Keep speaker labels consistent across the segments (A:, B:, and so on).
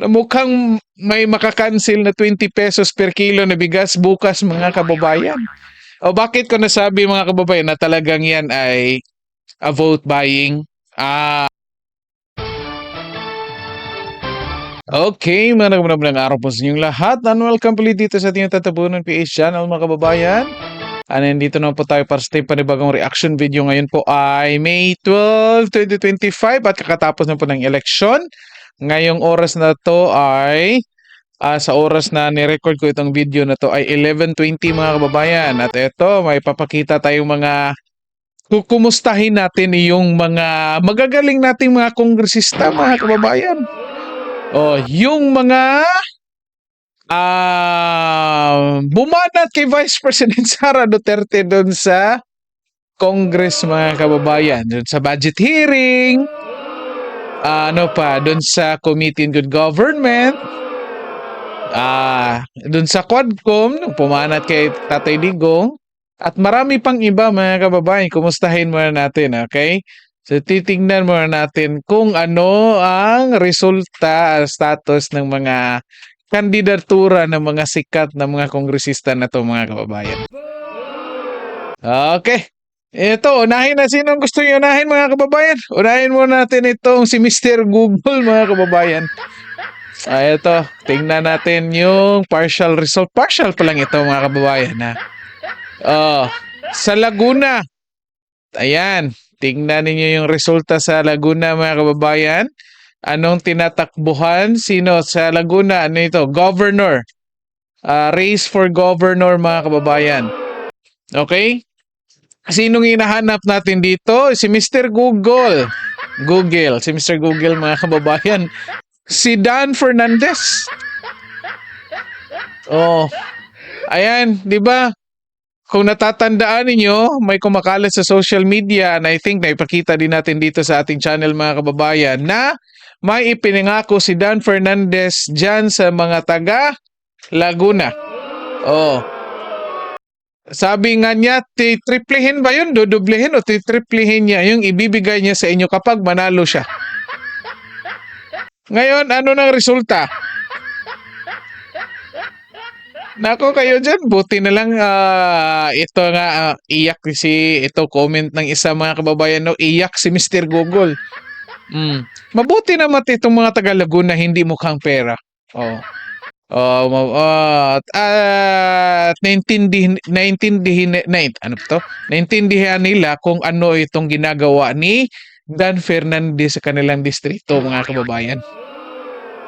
A: mukhang may makakancel na 20 pesos per kilo na bigas bukas mga kababayan. O bakit ko nasabi mga kababayan na talagang yan ay a vote buying? Ah, Okay, mga nagmamang araw po sa inyong lahat. And welcome puli dito sa ating tatapunan PH channel mga kababayan. And nandito naman po tayo para sa ating panibagong reaction video. Ngayon po ay May 12, 2025 at kakatapos na po ng election. Ngayong oras na to ay ah, sa oras na ni-record ko itong video na to ay 11.20 mga kababayan. At eto, may papakita tayong mga kukumustahin natin yung mga magagaling nating mga kongresista mga kababayan. Oh, yung mga ah bumanat kay Vice President Sara Duterte doon sa Congress mga kababayan, doon sa budget hearing, ah, ano pa, doon sa Committee on Good Government, ah, doon sa Quadcom, pumanat kay Tatay Digong, at marami pang iba mga kababayan, kumustahin muna natin, okay? So titingnan muna natin kung ano ang resulta, status ng mga kandidatura ng mga sikat na mga kongresista na to mga kababayan. Okay. Ito, unahin na sinong gusto nyo unahin mga kababayan. Unahin muna natin itong si Mr. Google mga kababayan. Ah, ito, tingnan natin yung partial result. Partial pa lang ito mga kababayan ha. Oh, sa Laguna. Ayan, tingnan ninyo yung resulta sa Laguna mga kababayan. Anong tinatakbuhan? Sino sa Laguna? Ano ito? Governor. Ah, race for governor mga kababayan. Okay? Sinong hinahanap natin dito? Si Mr. Google. Google. Si Mr. Google mga kababayan. Si Dan Fernandez. Oh. Ayan, 'di ba? Kung natatandaan ninyo, may kumakalat sa social media and I think naipakita din natin dito sa ating channel mga kababayan na may ipinangako si Dan Fernandez dyan sa mga taga Laguna. Oh. Sabi nga niya, titriplihin ba yun? Dudublehin o titriplihin niya yung ibibigay niya sa inyo kapag manalo siya. Ngayon, ano nang resulta? Nako kayo dyan, buti na lang ah, ito nga ah, iyak si ito comment ng isa mga kababayan no, iyak si Mr. Google. Mm. Mabuti naman itong mga taga Laguna hindi mukhang pera. Oh. Oh, ah, at at naintindihin naintindihin na, ano to? Naintindihan nila kung ano itong ginagawa ni Dan Fernandez sa kanilang distrito mga kababayan.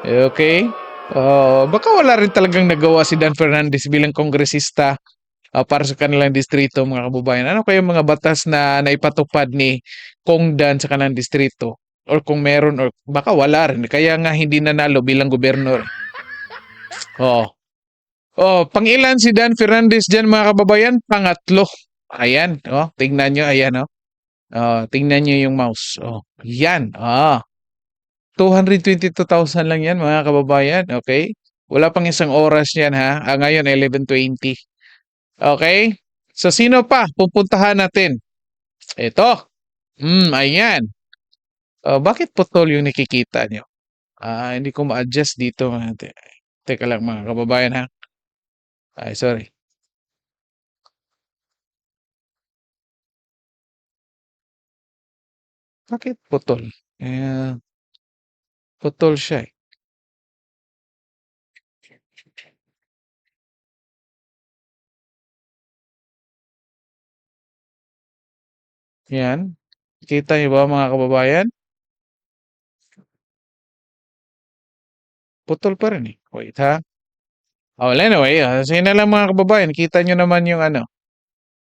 A: Okay? Oh, baka wala rin talagang nagawa si Dan Fernandez bilang kongresista ah, para sa kanilang distrito mga kababayan. Ano kaya mga batas na naipatupad ni Kong Dan sa kanilang distrito? Or kung meron or baka wala rin. Kaya nga hindi nanalo bilang gobernador. Oh. Oh, pangilan si Dan Fernandez diyan mga kababayan? Pangatlo. Ayan, oh, tingnan nyo, ayan, oh. Oh, tingnan nyo yung mouse. Oh, yan. Ah. 222,000 lang yan mga kababayan, okay? Wala pang isang oras yan ha. Ah, ngayon 11:20. Okay? So sino pa pupuntahan natin? Ito. Hmm, ayan. Oh, bakit putol yung nakikita nyo? Ah, hindi ko ma-adjust dito. Te- Teka lang mga kababayan ha. Ay, sorry. Bakit putol? Eh, putol siya eh. Yan. Kita niyo ba mga kababayan? Putol pa rin eh. Wait ha. Oh, well, anyway, uh, sige na lang mga kababayan. Kita nyo naman yung ano.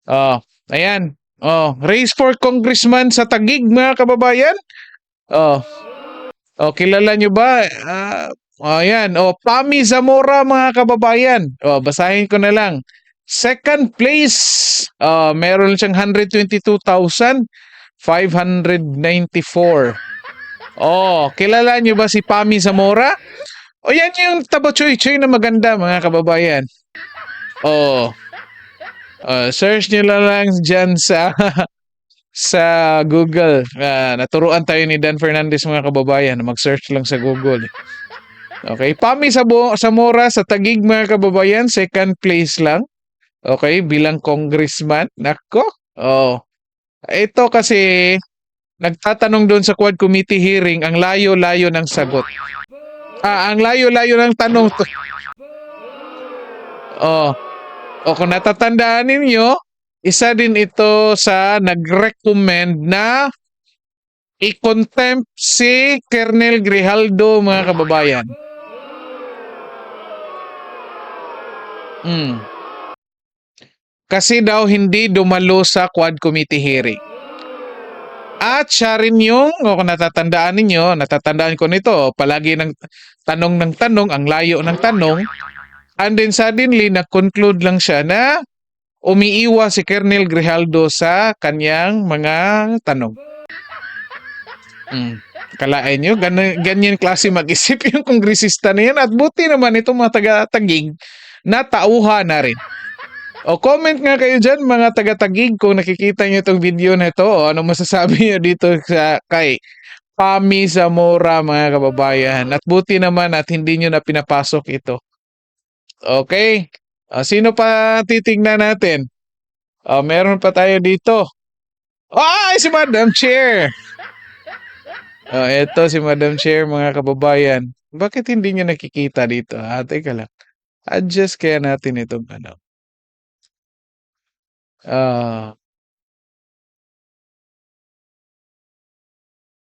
A: Oh, ayan. Oh, race for congressman sa Tagig mga kababayan. Oh. Oh, kilala nyo ba? Ah, oh, ayan. Oh, Pami Zamora mga kababayan. Oh, basahin ko na lang. Second place, uh, meron siyang 122,594. Oh, kilala nyo ba si Pami Zamora? O yan yung tabo choy choy na maganda mga kababayan. Oh. Uh, search nyo lang dyan sa sa Google. Ah, naturuan tayo ni Dan Fernandez mga kababayan. Mag-search lang sa Google. Okay, Pami sa Zamora sa Tagig mga kababayan, second place lang. Okay, bilang congressman. Nako. Oh. Ito kasi nagtatanong doon sa Quad Committee hearing, ang layo-layo ng sagot. Ah, ang layo-layo ng tanong. to. Oh. O kung natatandaan ninyo, isa din ito sa nag-recommend na i-contempt si Colonel Grijaldo mga kababayan. Mm. Kasi daw hindi dumalo sa Quad Committee hearing. At siya rin yung, o kung natatandaan ninyo, natatandaan ko nito, palagi ng tanong ng tanong, ang layo ng tanong, and then suddenly, nag-conclude lang siya na umiiwa si Colonel Grijaldo sa kanyang mga tanong. Mm. Kalain nyo, ganyan, ganyan klase mag-isip yung kongresista na yan. At buti naman itong mga taga-tagig na tauha na rin. O comment nga kayo dyan mga taga-tagig kung nakikita nyo itong video na ito o ano masasabi nyo dito sa kay Pami Zamora mga kababayan. At buti naman at hindi nyo na pinapasok ito. Okay? O, sino pa titignan natin? O, meron pa tayo dito. Ay, si Madam Chair! O, eto si Madam Chair mga kababayan. Bakit hindi nyo nakikita dito? Ah, teka lang. Adjust kaya natin itong ano. Ah.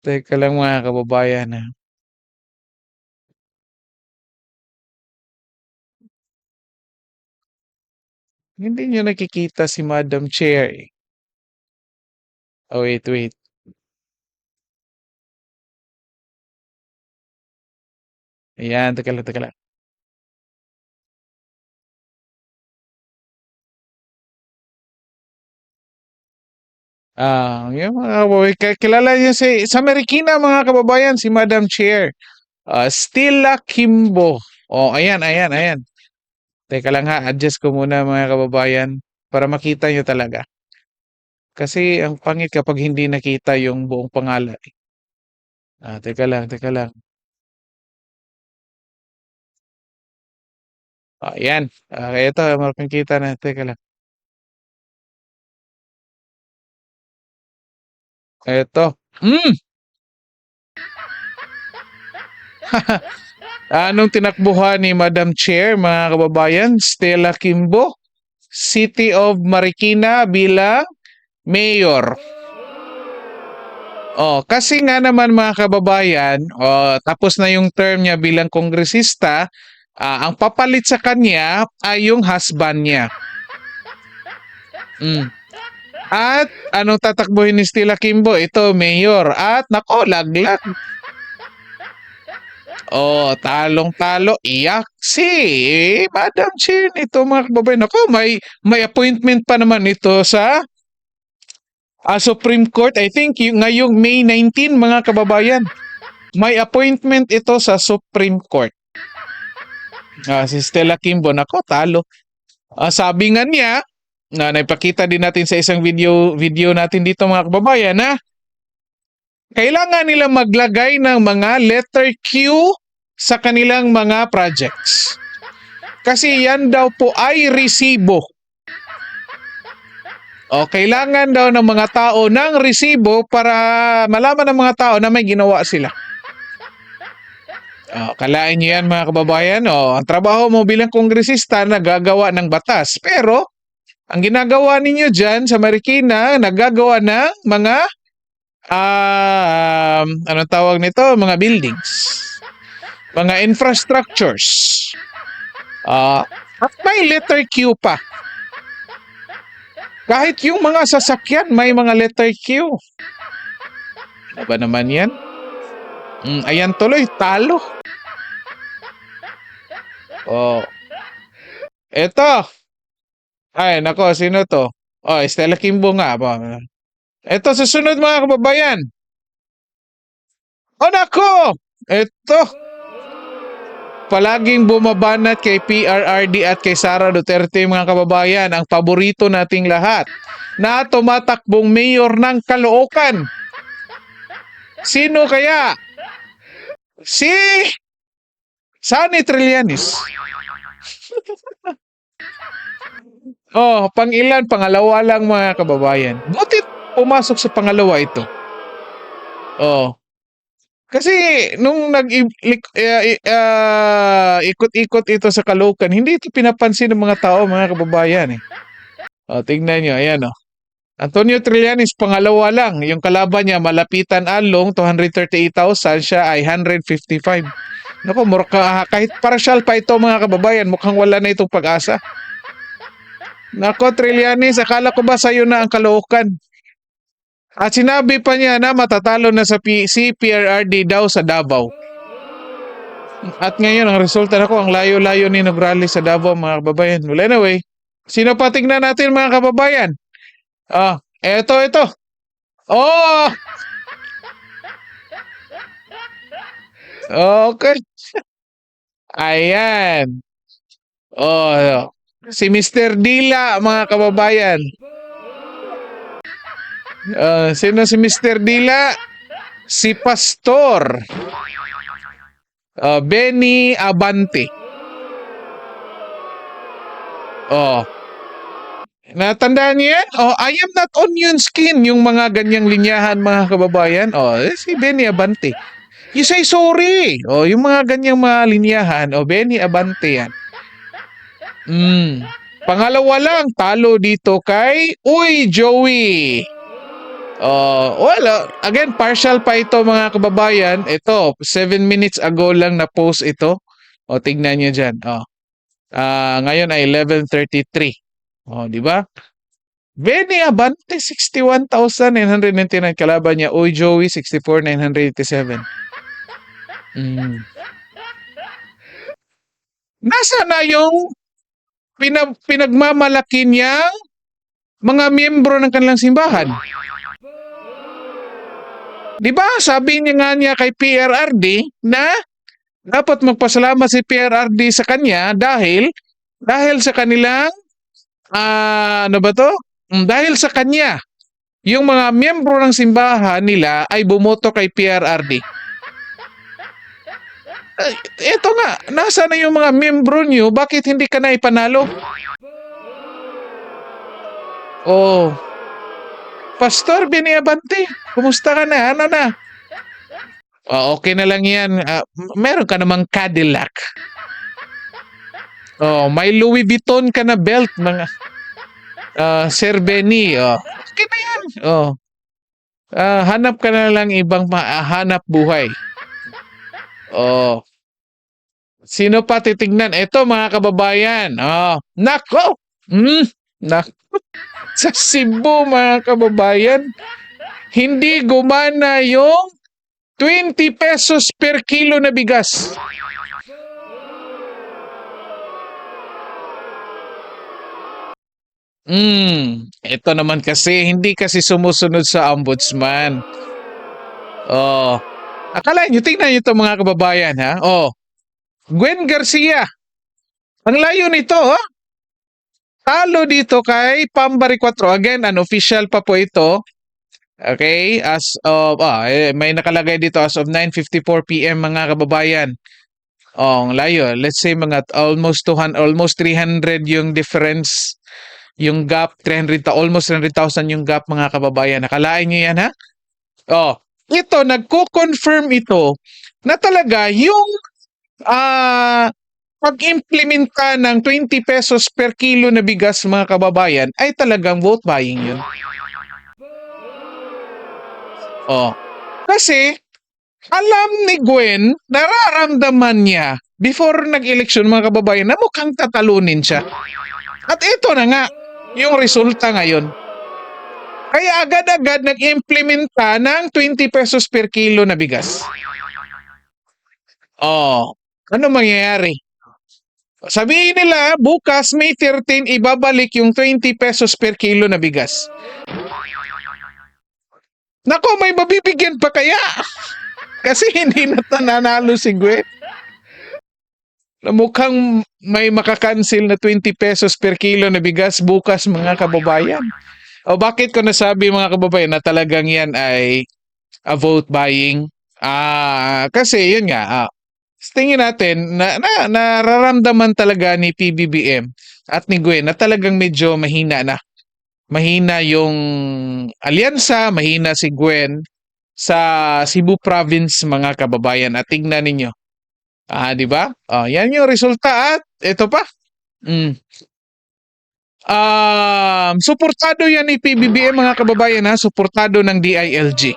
A: Teka lang mga kababayan ha. Hindi niyo nakikita si Madam Chair eh. Oh, wait, wait. Ayan, teka lang, teka lang. Ah, yung mga ki- kilala niyo si sa Marikina mga kababayan si Madam Chair. Ah, Stella Kimbo. Oh, ayan, ayan, ayan. Teka lang ha, adjust ko muna mga kababayan para makita niyo talaga. Kasi ang pangit kapag hindi nakita yung buong pangalan. eh. Ah, teka lang, teka lang. Ah, ayan. Ah, ito, makikita na. Teka lang. Ito. Hmm! Anong tinakbuhan ni Madam Chair, mga kababayan? Stella Kimbo, City of Marikina bilang mayor. Oh, kasi nga naman mga kababayan, oh, tapos na yung term niya bilang kongresista, ah, ang papalit sa kanya ay yung husband niya. Mm. At anong tatakbuhin ni Stella Kimbo? Ito, mayor. At nako, laglag. Oh, talong-talo, iyak si Madam Chin. Ito mga kababayan. Ako, may, may appointment pa naman ito sa ah, Supreme Court. I think yung, ngayong May 19, mga kababayan. May appointment ito sa Supreme Court. Ah, si Stella Kimbo, nako, talo. Ah, sabi nga niya, na naipakita din natin sa isang video video natin dito mga kababayan na kailangan nila maglagay ng mga letter Q sa kanilang mga projects. Kasi yan daw po ay resibo. O kailangan daw ng mga tao ng resibo para malaman ng mga tao na may ginawa sila. O, kalain niyo yan mga kababayan. O, ang trabaho mo bilang kongresista nagagawa ng batas. Pero ang ginagawa ninyo dyan sa Marikina, nagagawa ng mga um, anong tawag nito? Mga buildings. Mga infrastructures. Ah, at may letter Q pa. Kahit yung mga sasakyan, may mga letter Q. Ano ba naman yan? Mm, ayan tuloy, talo. Oh. Eto. Ay, nako, sino to? Oh, Stella Kimbo nga? Ito, susunod mga kababayan. Oh, nako! Ito. Palaging bumabanat kay PRRD at kay Sara Duterte mga kababayan, ang paborito nating lahat na tumatakbong mayor ng Caloocan. Sino kaya? Si Saan ni Trillanes? oh, pang ilan? Pangalawa lang mga kababayan. Buti pumasok sa pangalawa ito. Oh. Kasi nung nag uh, ikot-ikot ito sa Caloocan, hindi ito pinapansin ng mga tao, mga kababayan eh. Oh, tingnan nyo, ayan oh. Antonio Trillanes, pangalawa lang. Yung kalaban niya, Malapitan Along, 238,000. Siya ay 155. Naku, murka, kahit partial pa ito mga kababayan, mukhang wala na itong pag-asa. Nako, Trillanes, akala ko ba sa'yo na ang kalookan? At sinabi pa niya na matatalo na sa P- CPRRD daw sa Davao. At ngayon, ang resulta na ko, ang layo-layo ni Nograles sa Davao, mga kababayan. Well, anyway, sino pa tingnan natin, mga kababayan? Ah, eto, ito. Oh! Okay. Ayan. Oh, si Mr. Dila, mga kababayan. Ah, sino si Mr. Dila? Si Pastor. Ah, Benny Abante. Oh. Natandaan niyo yan? Oh, I am not onion skin. Yung mga ganyang linyahan, mga kababayan. Oh, eh, si Benny Abante. You say sorry. Oh, yung mga ganyang mga linyahan. Oh, Benny Abante yan. Mm. Pangalawa lang, talo dito kay Uy Joey. Oh, well, uh, again, partial pa ito mga kababayan. Ito, 7 minutes ago lang na post ito. O, tignan nyo dyan. Oh. Ah, ngayon ay 11.33. Oh, di ba? Benny Abante, 61,999 kalaban niya. Uy Joey, 64,987. Mm. Nasa na yung pinag pinagmamalaki niyang mga miyembro ng kanilang simbahan? Di ba? Sabi niya nga niya kay PRRD na dapat magpasalamat si PRRD sa kanya dahil dahil sa kanilang ah ano ba to? Mm, Dahil sa kanya yung mga miyembro ng simbahan nila ay bumoto kay PRRD. Ay, Eto nga, nasa na yung mga miyembro niyo? Bakit hindi ka na ipanalo? Oh, Pastor Biniabante, kumusta ka na? Ano na? Oh, okay na lang yan. M- meron ka namang Cadillac. Oh, may Louis Vuitton ka na belt, mga ah, Sir Benny. Oh, okay na yan. Oh. Ah, hanap ka na lang ibang mahanap buhay. Oh. Sino pa titignan? Ito mga kababayan. Oh, nako. Mm, nako. Sa Cebu mga kababayan, hindi gumana yung 20 pesos per kilo na bigas. Hmm, ito naman kasi hindi kasi sumusunod sa ombudsman. Oh. Akala nyo, tingnan nyo ito mga kababayan ha. Oh. Gwen Garcia. Ang layo nito, ha? Talo dito kay Pambari 4. Again, unofficial pa po ito. Okay, as of, ah, eh, may nakalagay dito as of 9.54 p.m. mga kababayan. Oh, ang layo. Let's say mga almost 200, almost 300 yung difference, yung gap, 300, ta- almost 300,000 yung gap mga kababayan. Nakalain nyo yan ha? Oh, ito, nagko-confirm ito na talaga yung ah pag-implement ka ng 20 pesos per kilo na bigas mga kababayan ay talagang vote buying yun. Oh. Kasi alam ni Gwen, nararamdaman niya before nag-eleksyon mga kababayan na mukhang tatalunin siya. At ito na nga, yung resulta ngayon. Kaya agad-agad nag-implement ka ng 20 pesos per kilo na bigas. Oh, ano mangyayari? Sabihin nila, bukas May 13, ibabalik yung 20 pesos per kilo na bigas. Nako, may mabibigyan pa kaya? Kasi hindi na nanalo si Gwen. Mukhang may makakancel na 20 pesos per kilo na bigas bukas mga kababayan. O bakit ko nasabi mga kababayan na talagang yan ay a vote buying? Ah, kasi yun nga, ah, tingin natin na, na nararamdaman talaga ni PBBM at ni Gwen na talagang medyo mahina na. Mahina yung alyansa, mahina si Gwen sa Cebu province mga kababayan. At tingnan ninyo. Ah, di ba? Ah, yan yung resulta at ito pa. Mm. Um, suportado yan ni PBBM mga kababayan ha, suportado ng DILG.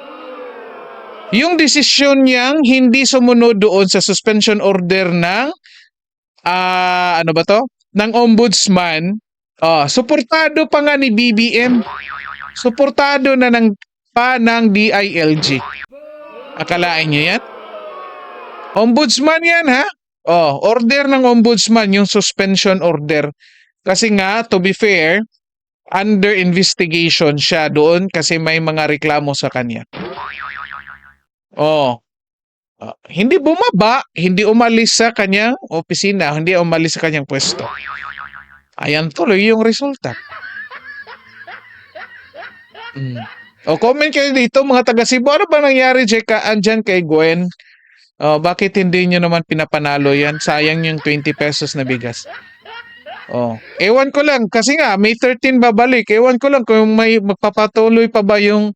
A: Yung desisyon niyang hindi sumunod doon sa suspension order ng ah ano ba to? ng ombudsman, ah suportado pa nga ni BBM. Suportado na ng pa ng DILG. Akalain niyo yan? Ombudsman yan ha? Oh, order ng ombudsman yung suspension order. Kasi nga, to be fair, under investigation siya doon kasi may mga reklamo sa kanya. Oh. Ah, hindi bumaba, hindi umalis sa kanyang opisina, hindi umalis sa kanyang pwesto. Ayan tuloy yung resulta. Mm. O comment kayo dito mga taga Cebu, ano ba nangyari Jeka andyan kay Gwen? Oh, bakit hindi nyo naman pinapanalo yan? Sayang yung 20 pesos na bigas. Oh, ewan ko lang kasi nga May 13 babalik. Ewan ko lang kung may magpapatuloy pa ba yung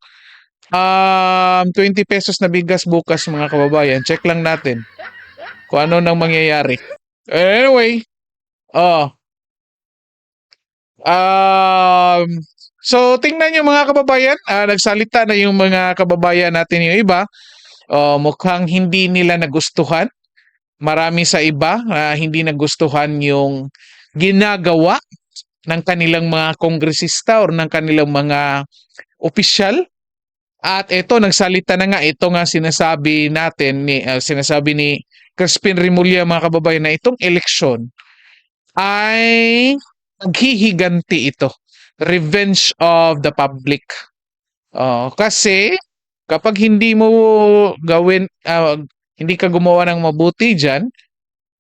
A: um, 20 pesos na bigas bukas mga kababayan. Check lang natin kung ano nang mangyayari. Anyway, oh. Um, so tingnan nyo mga kababayan, ah, nagsalita na yung mga kababayan natin yung iba. Oh, mukhang hindi nila nagustuhan. Marami sa iba na hindi nagustuhan yung ginagawa ng kanilang mga kongresista or ng kanilang mga opisyal. At ito, nagsalita na nga, ito nga sinasabi natin, ni, ah, sinasabi ni Crispin Rimulya mga kababayan na itong eleksyon ay naghihiganti ito. Revenge of the public. Oh, kasi kapag hindi mo gawin, ah, hindi ka gumawa ng mabuti dyan,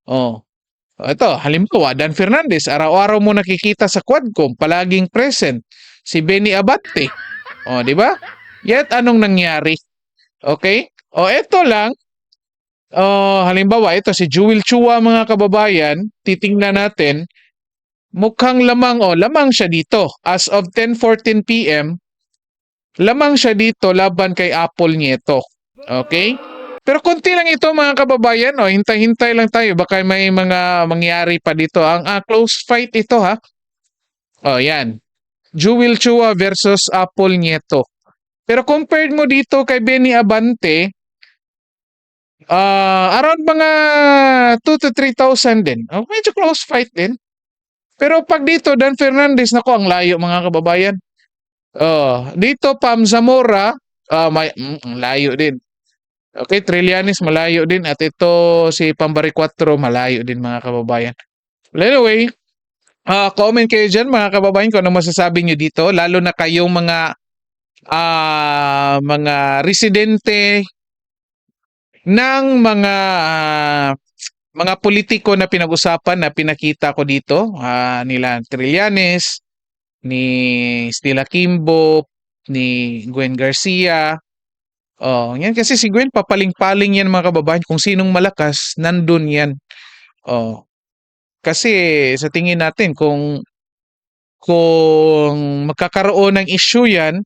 A: oh, ito, halimbawa, Dan Fernandez, araw-araw mo nakikita sa Quadcom, palaging present. Si Benny Abate. O, di ba? Yet, anong nangyari? Okay? O, ito lang. O, halimbawa, ito si Jewel Chua, mga kababayan. Titingnan natin. Mukhang lamang, o, lamang siya dito. As of 10.14 p.m., lamang siya dito laban kay Apple Nieto. Okay? Pero konti lang ito mga kababayan, no? hintay-hintay lang tayo. Baka may mga mangyari pa dito. Ang ah, close fight ito ha. Oh, yan. Jewel Chua versus Apple Nieto. Pero compared mo dito kay Benny Abante, ah around mga 2 to 3,000 din. Oh, medyo close fight din. Pero pag dito, Dan Fernandez, nako, ang layo mga kababayan. Oh, dito, Pam Zamora, ah, may, mm, layo din. Okay, Trillanes malayo din. At ito si Pambari 4 malayo din mga kababayan. Well, anyway, ah comment kayo dyan mga kababayan kung ano masasabi nyo dito. Lalo na kayong mga ah mga residente ng mga ah, mga politiko na pinag-usapan na pinakita ko dito. Ah, nila Trillanes, ni Stella Kimbo, ni Gwen Garcia, Oh, yan kasi si Gwen papaling-paling yan mga kababayan kung sinong malakas nandun yan. Oh. Kasi sa tingin natin kung kung magkakaroon ng issue yan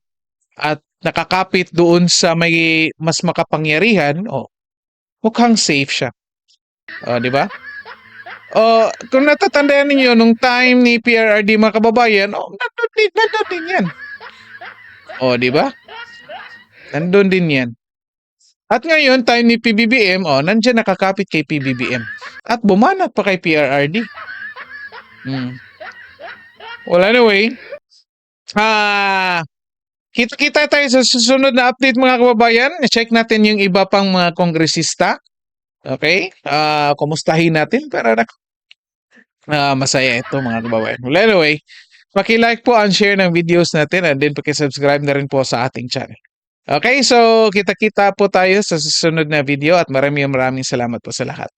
A: at nakakapit doon sa may mas makapangyarihan, oh, mukhang safe siya. Oh, di ba? Oh, kung natatandaan niyo nung time ni PRRD mga kababayan, oh, nandun din, nandun din yan. Oh, di ba? Nandun din yan. At ngayon, time ni PBBM, oh, nandiyan nakakapit kay PBBM. At bumanat pa kay PRRD. Hmm. Well, anyway, ah, kita-kita tayo sa susunod na update mga kababayan. Check natin yung iba pang mga kongresista. Okay? Ah, kumustahin natin para na ah, masaya ito mga kababayan. Well, anyway, paki-like po and share ng videos natin and then paki-subscribe na rin po sa ating channel. Okay, so kita-kita po tayo sa susunod na video at maraming maraming salamat po sa lahat.